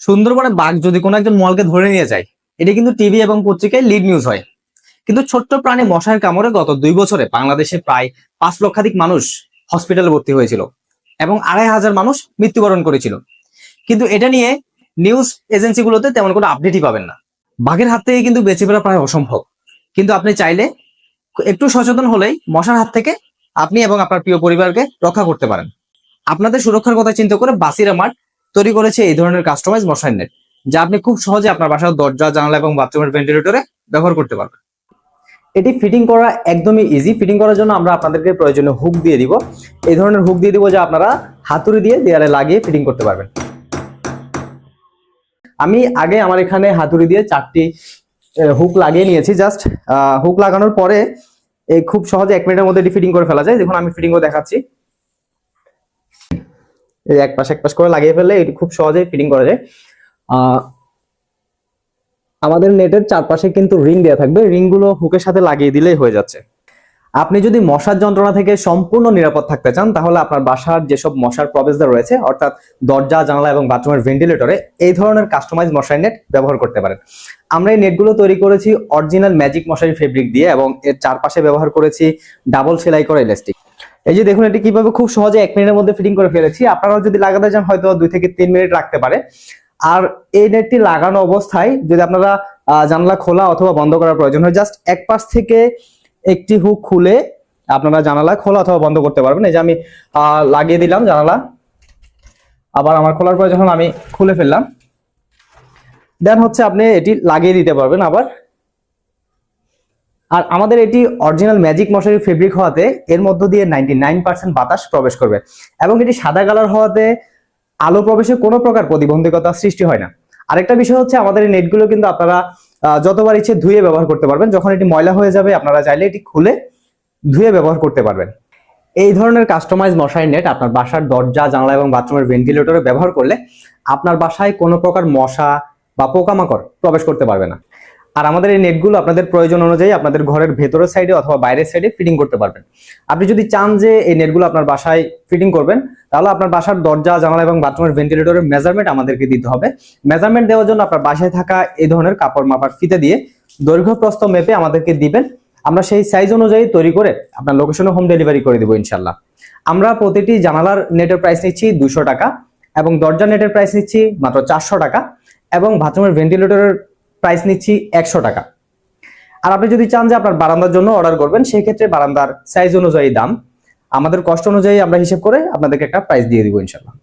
সুন্দরবনে বাঘ যদি কোনো একজন মলকে ধরে নিয়ে যায়, এটি কিন্তু টিভি এবং পত্রিকায় লিড নিউজ হয়। কিন্তু ছোট্ট প্রাণী মশার কামড়ে গত দুই বছরে বাংলাদেশে প্রায় পাঁচ লক্ষাধিক মানুষ হসপিটালে ভর্তি হয়েছিল এবং আড়াই হাজার মানুষ মৃত্যুবরণ করেছিল। কিন্তু এটা নিয়ে নিউজ এজেন্সিগুলোতে তেমন কোনো আপডেটই পাবেন না। বাঘের হাত থেকে কিন্তু বেঁচে ফেরা প্রায় অসম্ভব। কিন্তু আপনি চাইলে একটু সচেতন হলেই মশার হাত থেকে আপনি এবং আপনার প্রিয় পরিবারকে রক্ষা করতে পারেন। আপনাদের সুরক্ষার কথা চিন্তা করে বাসিরা মার্ট তৈরি করেছে এই ধরনের কাস্টমাইজ মশার নেট যা আপনি খুব সহজে আপনার বাসার দরজা, জানালা এবং বাথরুমের ভেন্টিলেটরে ব্যবহার করতে পারবেন। এটি ফিটিং করা একদমই ইজি ফিটিং করার জন্য আমরা আপনাদেরকে প্রয়োজনীয় হুক দিয়ে দিব। এই ধরনের হুক দিয়ে দিব যে আপনারা হাতুড়ি দিয়ে দেয়ালে লাগিয়ে ফিটিং করতে পারবেন। আমি আগে আমার এখানে হাতুড়ি দিয়ে চারটি হুক লাগিয়ে নিয়েছি। জাস্ট হুক লাগানোর পরে খুব সহজে এক মিনিটের মধ্যে এটি ফিটিং করে ফেলা যায়। দেখুন, আমি ফিটিং করে দেখাচ্ছি। এক পাশ এক পাশ করে লাগিয়ে ফেললে এটি খুব সহজেই ফিটিং করা যায়। আমাদের নেটের চারপাশে কিন্তু রিং দেওয়া থাকবে। রিংগুলো হুকের সাথে লাগিয়ে দিলেই হয়ে যাচ্ছে। আপনি যদি মশার যন্ত্রণা থেকে সম্পূর্ণ নিরাপদ থাকতে চান, তাহলে আপনার বাসার যেসব মশার প্রবেশদ্বার রয়েছে, অর্থাৎ দরজা, জানালা এবং বাথরুমের ভেন্টিলেটরে এই ধরনের কাস্টমাইজ মশারি নেট ব্যবহার করতে পারেন। আমরা এই নেটগুলো তৈরি করেছি অরিজিনাল ম্যাজিক মশারি ফেব্রিক দিয়ে এবং এর চারপাশে ব্যবহার করেছি ডাবল সেলাই করা ইলাস্টিক এই যে দেখুন, এটি কীভাবে খুব সহজে এক মিনিটের মধ্যে ফিটিং করে ফেলেছি। আপনারাও যদি লাগাতে চান, হয়তো দুই থেকে তিন মিনিট রাখতে পারে। আর এই নেটটি লাগানো অবস্থায় যদি আপনারা জানলা খোলা অথবা বন্ধ করার প্রয়োজন হয় জাস্ট এক পাশ থেকে একটি হুক খুলে আপনারা জানালা খোলা অথবা বন্ধ করতে পারবেন। এই যে আমি লাগিয়ে দিলাম জানালা। আবার আমার খোলার প্রয়োজন আমি খুলে ফেললাম। দেন হচ্ছে আপনি এটি লাগিয়ে দিতে পারবেন আবার। আর আমাদের এটি অরিজিনাল ম্যাজিক মশারি ফেব্রিক হওয়াতে এর মধ্য দিয়ে নাইনটি বাতাস প্রবেশ করবে এবং এটি সাদা কালার হওয়াতে আলো প্রবেশে কোনো প্রকার প্রতিবন্ধকতা সৃষ্টি হয় না। আরেকটা বিষয় হচ্ছে আমাদের এই নেটগুলো কিন্তু আপনারা যতবার ইচ্ছে ধুয়ে ব্যবহার করতে পারবেন। যখন এটি ময়লা হয়ে যাবে, আপনারা চাইলে এটি খুলে ধুয়ে ব্যবহার করতে পারবেন। এই ধরনের কাস্টমাইজ মশারি নেট আপনার বাসার দরজা, জানলা এবং বাথরুমের ভেন্টিলেটরে ব্যবহার করলে আপনার বাসায় কোনো প্রকার মশা বা পোকামাকড় প্রবেশ করতে পারবে না। আর আমাদের এই নেটগুলো আপনাদের প্রয়োজন অনুযায়ী আপনাদের ঘরের ভেতরের সাইডে অথবা বাইরের সাইডে ফিটিং করতে পারবেন। আপনি যদি চান যে এই নেটগুলো আপনার বাসায় ফিটিং করবেন, তাহলে আপনার বাসার দরজা, জানালা এবং বাথরুমের ভেন্টিলেটরের মেজারমেন্ট আমাদেরকে দিতে হবে। মেজারমেন্ট দেওয়ার জন্য আপনার বাসায় থাকা এই ধরনের কাপড় মাপার ফিতে দিয়ে দৈর্ঘ্য প্রস্থ মেপে আমাদেরকে দিবেন। আমরা সেই সাইজ অনুযায়ী তৈরি করে আপনার লোকেশনে হোম ডেলিভারি করে দেবো ইনশাল্লাহ আমরা প্রতিটি জানালার নেটের প্রাইস নিচ্ছি দুশো টাকা এবং দরজা নেটের প্রাইস নিচ্ছি মাত্র চারশো টাকা এবং বাথরুমের ভেন্টিলেটরের প্রাইস নিচ্ছি একশো টাকা। আর আপনি যদি চান যে আপনার বারান্দার জন্য অর্ডার করবেন সেক্ষেত্রে বারান্দার সাইজ অনুযায়ী দাম। আমাদের কষ্ট অনুযায়ী আমরা হিসেব করে আপনাদেরকে একটা প্রাইস দিয়ে দিব ইনশাল্লাহ